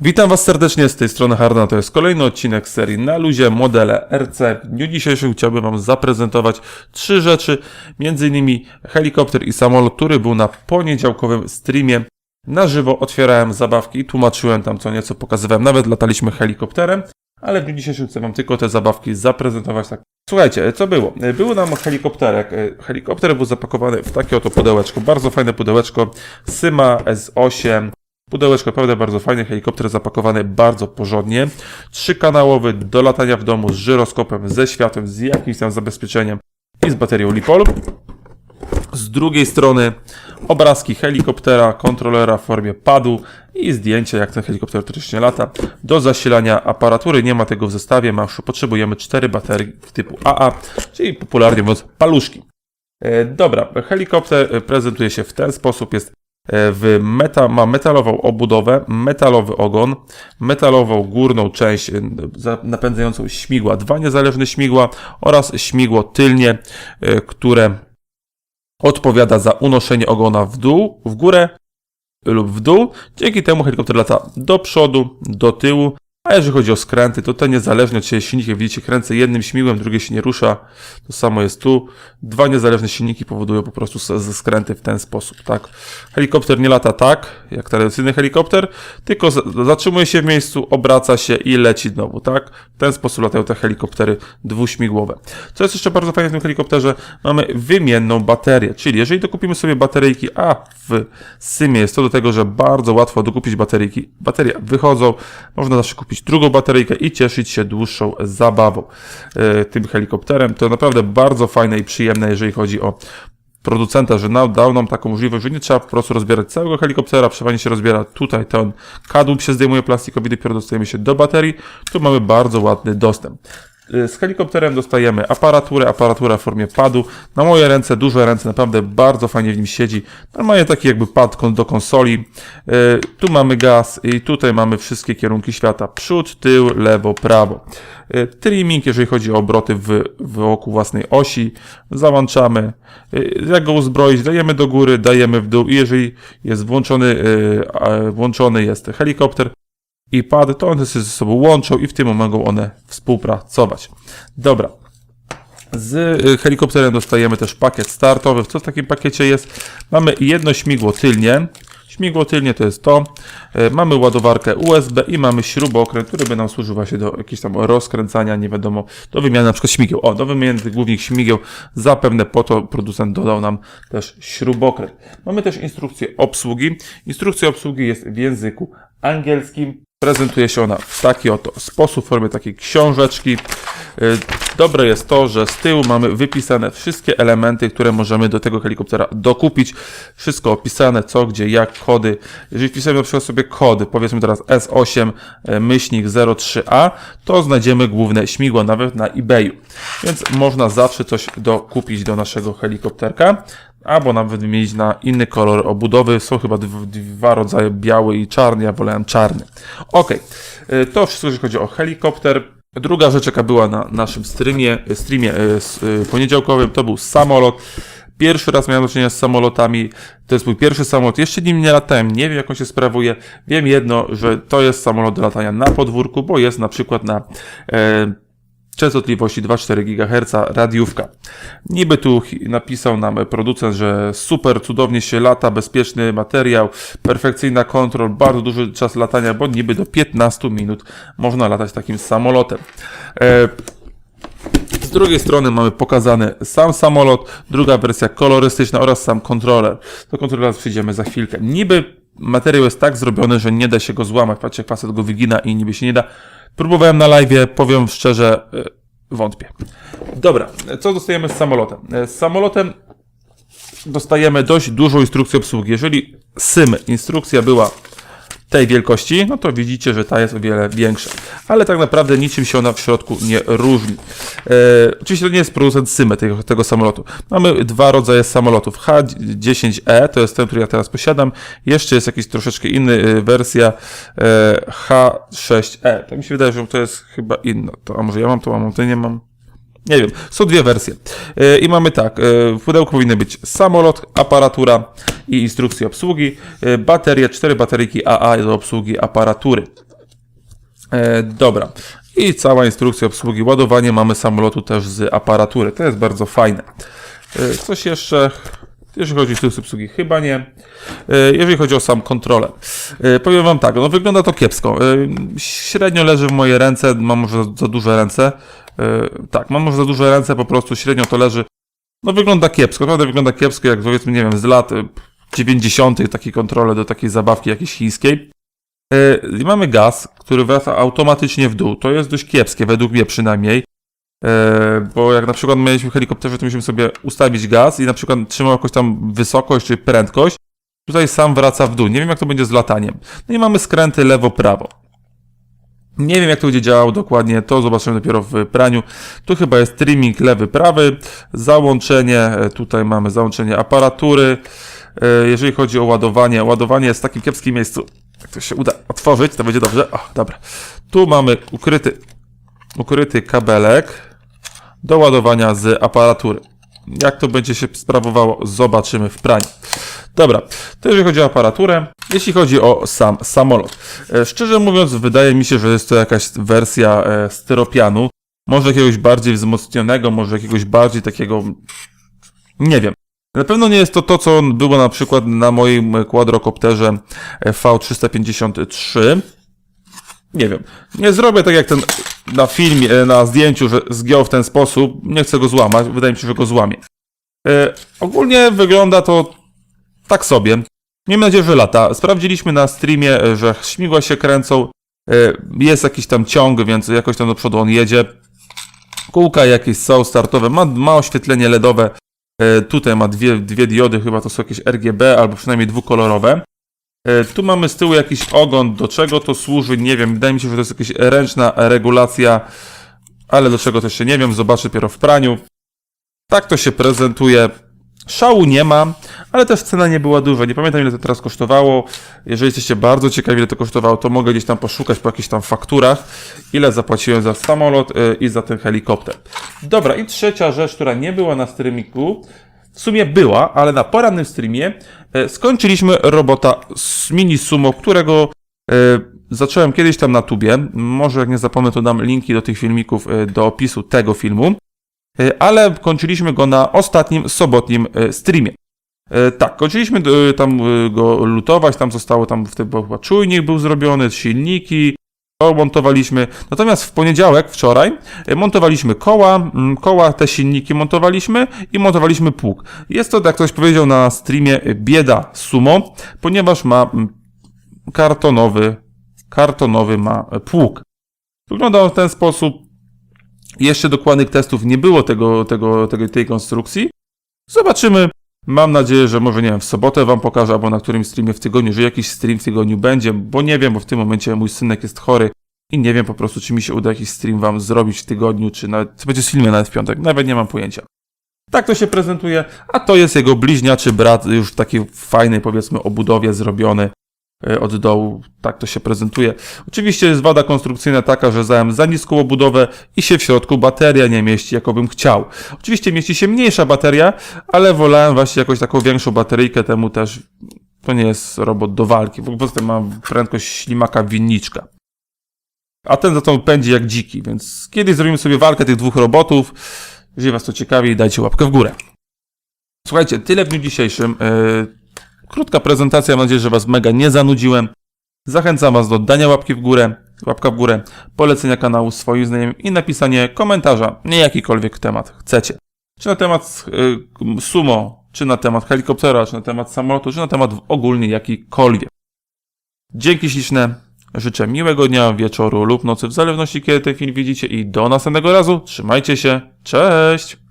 Witam Was serdecznie z tej strony Harna. To jest kolejny odcinek serii na luzie modele RC. W dniu dzisiejszym chciałbym Wam zaprezentować trzy rzeczy, innymi helikopter i samolot, który był na poniedziałkowym streamie. Na żywo otwierałem zabawki, tłumaczyłem tam co nieco, pokazywałem, nawet lataliśmy helikopterem, ale w dniu dzisiejszym chcę Wam tylko te zabawki zaprezentować tak. Słuchajcie, co było? Był nam helikopterek. Helikopter był zapakowany w takie oto pudełeczko, bardzo fajne pudełeczko, Syma S8, Pudełeczko naprawdę bardzo fajny, helikopter zapakowany bardzo porządnie. Trzykanałowy do latania w domu z żyroskopem, ze światłem, z jakimś tam zabezpieczeniem i z baterią Lipol. Z drugiej strony obrazki helikoptera, kontrolera w formie padu i zdjęcia, jak ten helikopter teoretycznie lata. Do zasilania aparatury nie ma tego w zestawie, ma, potrzebujemy 4 baterii typu AA, czyli popularnie mówiąc paluszki. E, Dobra, helikopter e, prezentuje się w ten sposób, jest w meta, ma metalową obudowę, metalowy ogon, metalową górną część y, za- napędzającą śmigła, dwa niezależne śmigła oraz śmigło tylnie, y, które odpowiada za unoszenie ogona w dół, w górę lub w dół. Dzięki temu helikopter lata do przodu, do tyłu. A jeżeli chodzi o skręty, to te niezależnie od siebie silniki, jak widzicie, kręcę jednym śmigłem, drugie się nie rusza. To samo jest tu. Dwa niezależne silniki powodują po prostu ze skręty w ten sposób, tak? Helikopter nie lata tak, jak tradycyjny helikopter, tylko zatrzymuje się w miejscu, obraca się i leci znowu, tak? W ten sposób latają te helikoptery dwuśmigłowe. Co jest jeszcze bardzo fajne w tym helikopterze? Mamy wymienną baterię, czyli jeżeli dokupimy sobie bateryjki, a w Symie jest to do tego, że bardzo łatwo dokupić bateryjki. Baterie wychodzą, można zawsze kupić drugą bateryjkę i cieszyć się dłuższą zabawą e, tym helikopterem. To naprawdę bardzo fajne i przyjemne, jeżeli chodzi o producenta, że dał nam taką możliwość, że nie trzeba po prostu rozbierać całego helikoptera, przeważnie się rozbiera tutaj ten kadłub się zdejmuje plastikowy, dopiero dostajemy się do baterii, tu mamy bardzo ładny dostęp. Y, Z helikopterem dostajemy aparaturę, aparatura w formie padu. Na moje ręce, duże ręce, naprawdę bardzo fajnie w nim siedzi. Normalnie taki jakby pad do konsoli. Y, Tu mamy gaz i tutaj mamy wszystkie kierunki świata. Przód, tył, lewo, prawo. Y, Trimming, jeżeli chodzi o obroty w, wokół własnej osi. Załączamy. Jak go uzbroić, dajemy do góry, dajemy w dół i jeżeli jest włączony, włączony jest helikopter, i pad, to one się ze sobą łączą i w tym mogą one współpracować. Dobra. Z y, helikopterem dostajemy też pakiet startowy. Co w takim pakiecie jest? Mamy jedno śmigło tylnie. Śmigło tylnie to jest to. Y, Mamy ładowarkę USB i mamy śrubokręt, który by nam służył właśnie do jakiegoś tam rozkręcania, nie wiadomo, do wymiany na przykład śmigieł. O, do wymiany głównych śmigieł. Zapewne po to producent dodał nam też śrubokręt. Mamy też instrukcję obsługi. Instrukcja obsługi jest w języku angielskim. Prezentuje się ona w taki oto sposób, w formie takiej książeczki. Y, Dobre jest to, że z tyłu mamy wypisane wszystkie elementy, które możemy do tego helikoptera dokupić. Wszystko opisane, co, gdzie, jak, kody. Jeżeli wpisujemy na przykład sobie kody, powiedzmy teraz S8 e, myślnik 03A, to znajdziemy główne śmigło nawet na eBayu. Więc można zawsze coś dokupić do naszego helikopterka albo nawet wymienić na inny kolor obudowy. Są chyba dw- dwa rodzaje, biały i czarny, ja wolałem czarny. Ok, to wszystko, jeżeli chodzi o helikopter. Druga rzecz, jaka była na naszym streamie, streamie e, s- e, poniedziałkowym, to był samolot. Pierwszy raz miałem do czynienia z samolotami. To jest mój pierwszy samolot. Jeszcze nim nie latałem. Nie wiem, jak on się sprawuje. Wiem jedno, że to jest samolot do latania na podwórku, bo jest na przykład na e, częstotliwości 2,4 GHz radiówka. Niby tu napisał nam producent, że super, cudownie się lata, bezpieczny materiał, perfekcyjna kontrol, bardzo duży czas latania, bo niby do 15 minut można latać takim samolotem. E, z drugiej strony mamy pokazany sam samolot, druga wersja kolorystyczna oraz sam kontroler. Do kontrolera przyjdziemy za chwilkę. Niby materiał jest tak zrobiony, że nie da się go złamać. Patrzcie, jak facet go wygina i niby się nie da. Próbowałem na live, powiem szczerze, y, wątpię. Dobra, co dostajemy z samolotem? E, Z samolotem dostajemy dość dużą instrukcję obsługi. Jeżeli SIM instrukcja była tej wielkości, no to widzicie, że ta jest o wiele większa. Ale tak naprawdę niczym się ona w środku nie różni. E, oczywiście to nie jest producent SIME tego, tego samolotu. Mamy dwa rodzaje samolotów. H10E, to jest ten, który ja teraz posiadam. Jeszcze jest jakiś troszeczkę inny e, wersja e, H6E. Tak mi się wydaje, że to jest chyba inna. To, a może ja mam to, a może ty nie mam. Nie wiem, są dwie wersje. E, I mamy tak, e, w pudełku powinny być samolot, aparatura i instrukcje obsługi, e, baterie, cztery bateryki AA do obsługi aparatury. Dobra. I cała instrukcja obsługi ładowania mamy samolotu też z aparatury. To jest bardzo fajne. Coś jeszcze? Jeżeli chodzi o instrukcję obsługi, chyba nie. Jeżeli chodzi o sam kontroler. E, powiem Wam tak, no wygląda to kiepsko. Średnio leży w moje ręce, mam może za duże ręce. E, tak, mam może za duże ręce, po prostu średnio to leży. No wygląda kiepsko, naprawdę wygląda kiepsko, jak powiedzmy, nie wiem, z lat e, 90. takie kontrole do takiej zabawki jakiejś chińskiej. E, I mamy gaz, który wraca automatycznie w dół. To jest dość kiepskie, według mnie przynajmniej. E, Bo jak na przykład mieliśmy helikopterze, to musimy sobie ustawić gaz i na przykład trzymał jakąś tam wysokość czy prędkość. Tutaj sam wraca w dół. Nie wiem jak to będzie z lataniem. No i mamy skręty lewo-prawo. Nie wiem jak to będzie działało dokładnie, to zobaczymy dopiero w praniu. Tu chyba jest trimming lewy-prawy, załączenie, e, tutaj mamy załączenie aparatury. E, Jeżeli chodzi o ładowanie, ładowanie jest w takim kiepskim miejscu. Jak to się uda otworzyć, to będzie dobrze. O, dobra. Tu mamy ukryty, ukryty kabelek do ładowania z aparatury. Jak to będzie się sprawowało, zobaczymy w praniu. Dobra, to jeżeli chodzi o aparaturę. Jeśli chodzi o sam samolot. E, Szczerze mówiąc, wydaje mi się, że jest to jakaś wersja e, styropianu. Może jakiegoś bardziej wzmocnionego, może jakiegoś bardziej takiego. Nie wiem. Na pewno nie jest to to, co było na przykład na moim quadrocopterze e, V353. Nie wiem. Nie zrobię tak jak ten na filmie, e, na zdjęciu, że zgiął w ten sposób. Nie chcę go złamać. Wydaje mi się, że go złamię. E, ogólnie wygląda to tak sobie. Miejmy nadzieję, że lata. Sprawdziliśmy na streamie, e, że śmigła się kręcą. Jest jakiś tam ciąg, więc jakoś tam do przodu on jedzie. Kółka jakieś są startowe, ma, ma oświetlenie LEDowe. Tutaj ma dwie, dwie diody, chyba to są jakieś RGB albo przynajmniej dwukolorowe. E, Tu mamy z tyłu jakiś ogon. Do czego to służy? Nie wiem. Wydaje mi się, że to jest jakaś ręczna regulacja, ale do czego też się nie wiem. Zobaczę dopiero w praniu. Tak to się prezentuje. Szału nie ma, ale też cena nie była duża. Nie pamiętam ile to teraz kosztowało. Jeżeli jesteście bardzo ciekawi ile to kosztowało, to mogę gdzieś tam poszukać po jakichś tam fakturach, ile zapłaciłem za samolot y, i za ten helikopter. Dobra, i trzecia rzecz, która nie była na streamiku, w sumie była, ale na porannym streamie e, skończyliśmy robota z mini sumo, którego e, zacząłem kiedyś tam na tubie. Może jak nie zapomnę, to dam linki do tych filmików e, do opisu tego filmu. Ale kończyliśmy go na ostatnim sobotnim streamie. Tak, kończyliśmy tam go lutować, tam zostało, tam wtedy był chyba czujnik był zrobiony, silniki, to montowaliśmy. Natomiast w poniedziałek, wczoraj, e, montowaliśmy koła, mm, koła, te silniki montowaliśmy i montowaliśmy pług. Jest to, jak ktoś powiedział na streamie, bieda sumo, ponieważ ma mm, kartonowy, kartonowy ma e, pług. Wygląda on w ten sposób. Jeszcze dokładnych testów nie było tego, tego, tego, tej konstrukcji. Zobaczymy. Mam nadzieję, że może nie wiem, w sobotę wam pokażę, albo na którymś streamie w tygodniu, że jakiś stream w tygodniu będzie, bo nie wiem, bo w tym momencie mój synek jest chory i nie wiem po prostu, czy mi się uda jakiś stream wam zrobić w tygodniu, czy nawet, czy będzie z filmem nawet w piątek, nawet nie mam pojęcia. Tak to się prezentuje, a to jest jego bliźniaczy brat, już w takiej fajnej, powiedzmy, obudowie zrobiony od dołu. Tak to się prezentuje. Oczywiście jest wada konstrukcyjna taka, że zająłem za niską obudowę i się w środku bateria nie mieści, jakobym chciał. Oczywiście mieści się mniejsza bateria, ale wolałem właśnie jakąś taką większą bateryjkę, temu też to nie jest robot do walki. Po prostu ma prędkość ślimaka winniczka. A ten za to pędzi jak dziki, więc kiedyś zrobimy sobie walkę tych dwóch robotów. Jeżeli was to ciekawi, dajcie łapkę w górę. Słuchajcie, tyle w dniu dzisiejszym. Yy, Krótka prezentacja, mam nadzieję, że Was mega nie zanudziłem. Zachęcam Was do dania łapki w górę, łapka w górę, polecenia kanału swoim znajomym i napisanie komentarza, nie jakikolwiek temat chcecie. Czy na temat y, sumo, czy na temat helikoptera, czy na temat samolotu, czy na temat ogólnie jakikolwiek. Dzięki śliczne, życzę miłego dnia, wieczoru lub nocy, w zależności kiedy ten film widzicie i do następnego razu. Trzymajcie się, cześć!